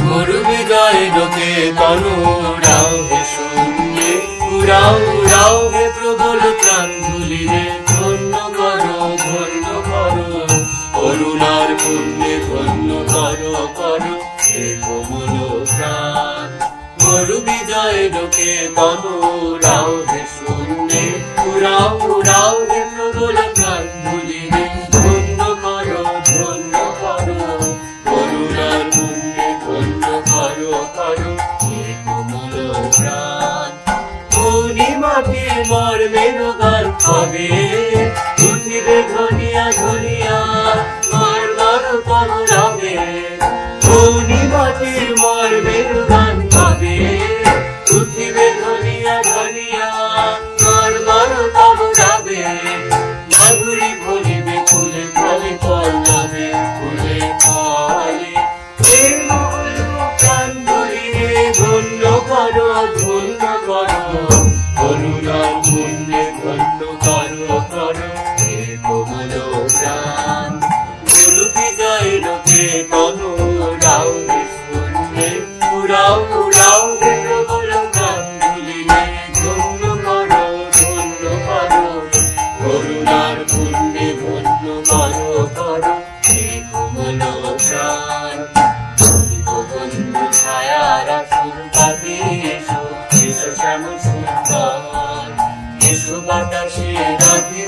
গুরু বিজয় লোকে তনু রাও হে শূন্যে। উড়াও উড়াও হে প্রবল প্রাণ ধুলিরে ধন্য করো ধন্য করো। করুণার পুণ্যে ধন্য করো করো। হে কোমল প্রাণ। গুরু বিজয় লোকে তনু রাও হে শূন্যে। উড়াও উড়াও মাটির মর্মের গান হবে। পৃথিবী ধনিয়া ধনিয়া মার মার করো রবে ধনী মাটির মর্মের প্রাণ গুরু বিজয় লোকে তনু রাও হে শূন্যে উড়াও উড়াও করুণার পুণ্যে ছায়ার আসুন পাবে এসো এসো শ্যাম সুন্দর বাতাসে রাধির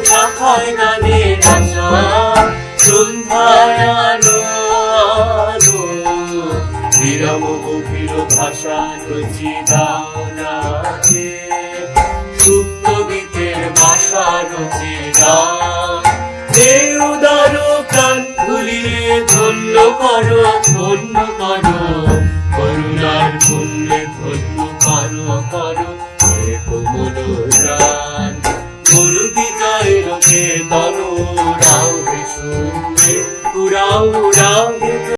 ভাষা রুচি দাও নাকে সুপ্ত গীতের ভাষা রুচি দাও দেউদার কান খুলিয়ে ধন্য করো ধন্য করো করুণার পুণ্যে ধন্য করো করো কোমল রাও শুনে উড়াও উড়াও